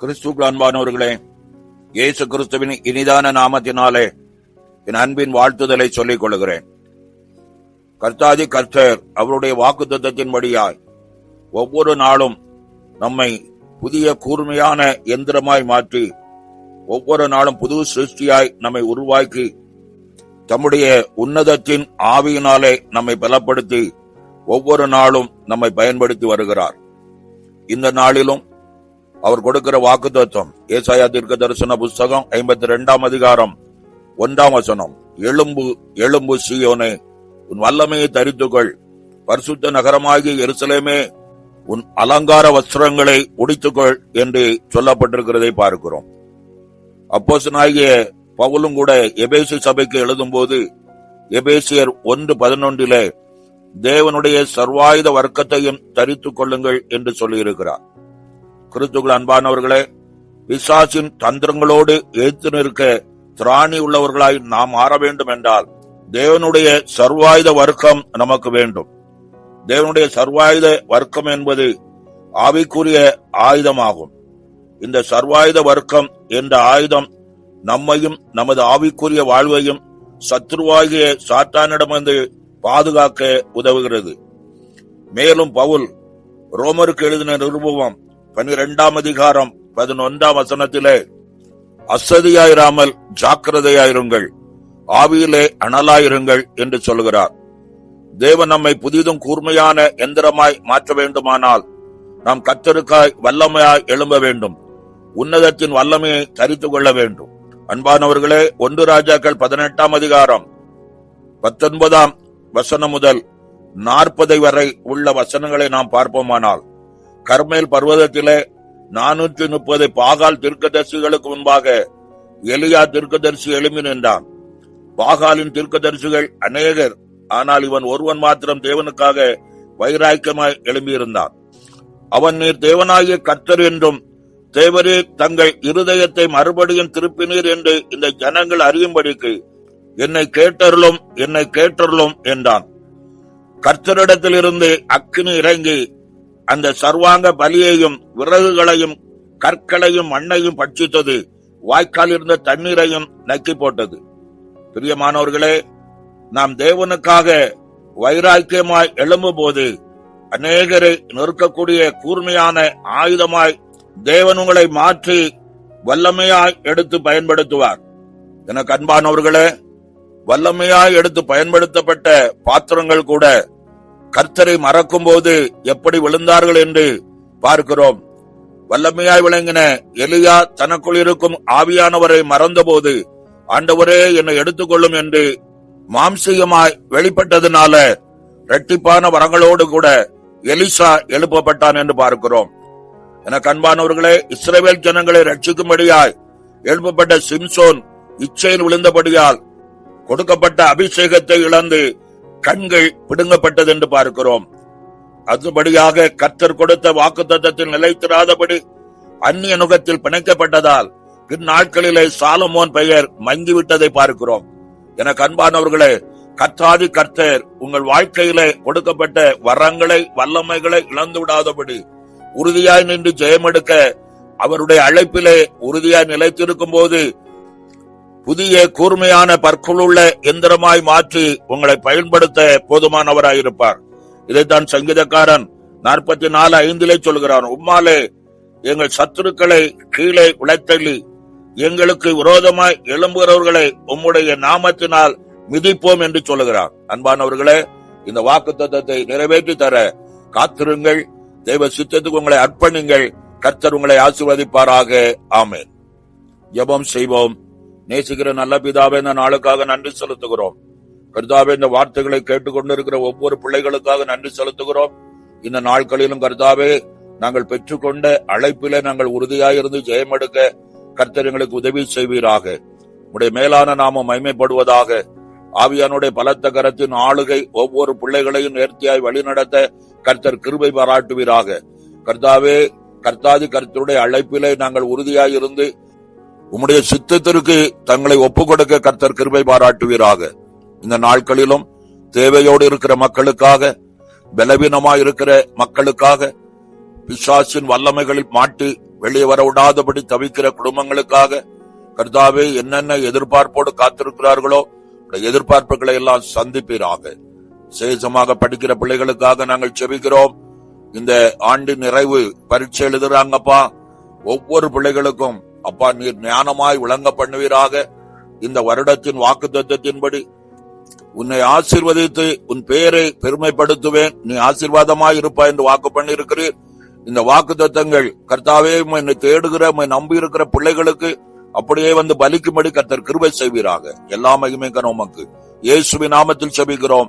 கிறிஸ்துக்குள் அன்பானவர்களே இயேசு கிறிஸ்துவின் இனிதான நாமத்தினாலே என் அன்பின் வாழ்த்துதலை சொல்லிக் கொள்கிறேன். கர்த்தாதி கர்த்தர் அவருடைய வாக்குத்தத்தின்படியாய் ஒவ்வொரு நாளும் நம்மை புதிய கூர்மையான எந்திரமாய் மாற்றி ஒவ்வொரு நாளும் புது சிருஷ்டியாய் நம்மை உருவாக்கி தம்முடைய உன்னதத்தின் ஆவியினாலே நம்மை பலப்படுத்தி ஒவ்வொரு நாளும் நம்மை பயன்படுத்தி வருகிறார். இந்த நாளிலும் அவர் கொடுக்கிற வாக்கு தத்துவம் ஏசாயா தீர்க்க தரிசன புஸ்தகம் ஐம்பத்தி ரெண்டாம் அதிகாரம் ஒன்றாம் வசனம். எழும்பு எழும்பு சியோனே உன் வல்லமையை தரித்துக்கொள். பரிசுத்த நகரமாகிய எருசலேமே உன் அலங்கார வஸ்திரங்களை உடித்துக்கொள் என்று சொல்லப்பட்டிருக்கிறதை பார்க்கிறோம். அப்போசனாகிய பவுலும் கூட எபேசி சபைக்கு எழுதும் போது எபேசியர் ஒன்று பதினொன்றிலே தேவனுடைய சர்வாயுத வர்க்கத்தையும் தரித்துக் கொள்ளுங்கள் என்று சொல்லியிருக்கிறார். கிறிஸ்துகள் அன்பானவர்களே பிசாசின் தந்திரங்களோடு எழுத்து நிற்க திராணி உள்ளவர்களாய் நாம் மாற வேண்டும் என்றால் தேவனுடைய சர்வாயுத வர்க்கம் நமக்கு வேண்டும். தேவனுடைய சர்வாயுத வர்க்கம் என்பது ஆவிக்குரிய ஆயுதமாகும். இந்த சர்வாயுத வர்க்கம் என்ற ஆயுதம் நம்மையும் நமது ஆவிக்குரிய வாழ்வையும் சத்ருவாகிய சாத்தானிடமிருந்து பாதுகாக்க உதவுகிறது. மேலும் பவுல் ரோமருக்கு எழுதின நிருபவம் பனிரெண்டாம் அதிகாரம் பதினொன்றாம் வசனத்திலே அசதியாயிராமல் ஜாக்கிரதையாயிருங்கள் ஆவியிலே அனலாயிருங்கள் என்று சொல்கிறார் தேவன் நம்மை புதிதும் கூர்மையான எந்திரமாய் மாற்ற வேண்டுமானால் நாம் கத்தருக்காய் வல்லமையாய் எழும்ப வேண்டும். உன்னதத்தின் வல்லமையை தரித்துக் கொள்ள வேண்டும். அன்பானவர்களே ஒன்று ராஜாக்கள் பதினெட்டாம் அதிகாரம் பத்தொன்பதாம் வசனம் முதல் நாற்பதை வரை உள்ள வசனங்களை நாம் பார்ப்போமானால் கர்மேல் பர்வதத்திலே நானூற்றி முப்பது பாகால் தீர்க்கதரிசிகளுக்கு முன்பாக எலியா தீர்க்கதரிசி எழும்பி நின்றான். பாகாலின் தீர்க்கதரிசிகள் அநேகர் ஆனால் இவன் ஒருவன் மாத்திரம் தேவனுக்காக வைராக்கியமாய் எழும்பியிருந்தான். அவன் நீர் தேவனாகிய கர்த்தர் என்றும் தேவரே தங்கள் இருதயத்தை மறுபடியும் திருப்பினீர் என்று இந்த ஜனங்கள் அறியும்படிக்கு என்னை கேட்டருளும் என்னை கேட்டருளும் என்றான். கர்த்தரிடத்திலிருந்து அக்கினி இறங்கி அந்த சர்வாங்க பலியையும் விறகுகளையும் கற்களையும் மண்ணையும் பட்சித்தது. வாய்க்கால் இருந்த தண்ணீரையும் நக்கி போட்டது. பிரியமானவர்களே நாம் தேவனுக்காக வைராக்கியமாய் எழும்பும் போது அநேகரை நொறுக்கக்கூடிய கூர்மையான ஆயுதமாய் தேவன் உங்களை மாற்றி வல்லமையாய் எடுத்து பயன்படுத்துவார். எனக்கு அன்பானவர்களே வல்லமையாய் எடுத்து பயன்படுத்தப்பட்ட பாத்திரங்கள் கூட கர்த்தரை மறக்கும் போது எப்படி விழுந்தார்கள் என்று பார்க்கிறோம். வல்லமையாய் விளங்கின எலியா தனக்குள் இருக்கும் ஆவியானவரை மறந்தபோது ஆண்டவரே என்னை எடுத்துக்கொள்ளும் என்று மாம்சீகமாய் வெளிப்பட்டதுனால இரட்டிப்பான வரங்களோடு கூட எலிசா எழுப்பப்பட்டான் என்று பார்க்கிறோம். எனக்கு அன்பானவர்களே இஸ்ரேவேல் ஜனங்களை ரட்சிக்கும்படியாய் எழுப்பப்பட்ட சிம்சோன் இச்சையில் விழுந்தபடியால் கொடுக்கப்பட்ட அபிஷேகத்தை இழந்து கண்கள் பிடுங்கப்பட்டது என்று பார்க்கிறோம். அதுபடியாக கர்த்தர் கொடுத்த வாக்குத்தத்தத்தில் நிலைத்திராதபடி அந்நிய நுகத்தில் பிணைக்கப்பட்டதால் இந்நாட்களிலே சாலமோன் பெயர் மங்கிவிட்டதை பார்க்கிறோம். எனக்கு அன்பானவர்களே கர்த்தாதி கர்த்தர் உங்கள் வாழ்க்கையிலே கொடுக்கப்பட்ட வரங்களை வல்லமைகளை இழந்து விடாதபடி உறுதியாய் நின்று ஜெயமெடுக்க அவருடைய அழைப்பிலே உறுதியாய் நிலைத்திருக்கும் போது புதிய கூர்மையான பற்களுள்ள எந்திரமாய் மாற்றி உங்களை பயன்படுத்த போதுமானவராயிருப்பார். இதைத்தான் சங்கீதக்காரன் நாற்பத்தி நாலு ஐந்திலே சொல்கிறான் உம்மாலே எங்கள் சத்துருக்களை கீழே உழைத்தள்ளி எங்களுக்கு விரோதமாய் எழும்புகிறவர்களை உம்முடைய நாமத்தினால் மிதிப்போம் என்று சொல்லுகிறார் அன்பானவர்களே இந்த வாக்கு தத்துவத்தை நிறைவேற்றி தர காத்திருங்கள். தெய்வ சித்தத்துக்கு உங்களை அர்ப்பணிங்கள். கர்த்தர் உங்களை ஆசீர்வதிப்பாராக. ஆமேன். ஜபம் செய்வோம். நேசிக்கிற நல்ல பிதாவே இந்த நாளுக்காக நன்றி செலுத்துகிறோம். கர்த்தாவே இந்த வார்த்தைகளை கேட்டுக்கொண்டிருக்கிற ஒவ்வொரு பிள்ளைகளுக்காக நன்றி செலுத்துகிறோம். இந்த நாட்களிலும் கர்த்தாவே நாங்கள் பெற்றுக்கொண்ட அழைப்பிலே நாங்கள் உறுதியாயிருந்து ஜெயமெடுக்க கர்த்தர் எங்களுக்கு உதவி செய்வீராக. உடைய மேலான நாமம் மைமைப்படுவதாக ஆவியானுடைய பலத்த கரத்தின் ஆளுகை ஒவ்வொரு பிள்ளைகளையும் நேர்த்தியாய் வழிநடத்த கர்த்தர் கிருபை பாராட்டுவீராக. கர்த்தாவே கர்த்தாதி கர்த்தருடைய அழைப்பிலே நாங்கள் உறுதியாக இருந்து உம்முடைய சித்தத்திற்கு தங்களை ஒப்புக் கொடுக்க கர்த்தர் கிருபை பாராட்டுவீராக. இந்த நாட்களிலும் தேவையோடு இருக்கிற மக்களுக்காக பலவீனமாக இருக்கிற மக்களுக்காக பிசாசின் வல்லமைகளில் மாட்டி வெளியே வர விடாதபடி தவிக்கிற குடும்பங்களுக்காக கர்த்தாவே என்னென்ன எதிர்பார்ப்போடு காத்திருக்கிறார்களோ எதிர்பார்ப்புகளை எல்லாம் சந்திப்பீராக. சேஷமாக படிக்கிற பிள்ளைகளுக்காக நாங்கள் செபிக்கிறோம். இந்த ஆண்டு நிறைவு பரீட்சை எழுதுறாங்கப்பா. ஒவ்வொரு பிள்ளைகளுக்கும் அப்பா நீர் ஞானமாய் விளங்க பண்ணுவீராக. இந்த வருடத்தின் வாக்கு தத்துவத்தின்படி உன்னை ஆசிர்வதித்து உன் பெயரை பெருமைப்படுத்துவேன். நீ ஆசீர்வாதமாய் இருப்பாய் என்று வாக்கு பண்ணியிருக்கிறீர். இந்த வாக்கு தத்தங்கள் கர்த்தாவே என்னை தேடுகிற நம்பி இருக்கிற பிள்ளைகளுக்கு அப்படியே வந்து பலிக்கும்படி கர்த்தர் கிருபை செய்வீராக. எல்லா மகிமைக்கும் நமக்கு இயேசுவின் நாமத்தில் செபிக்கிறோம்.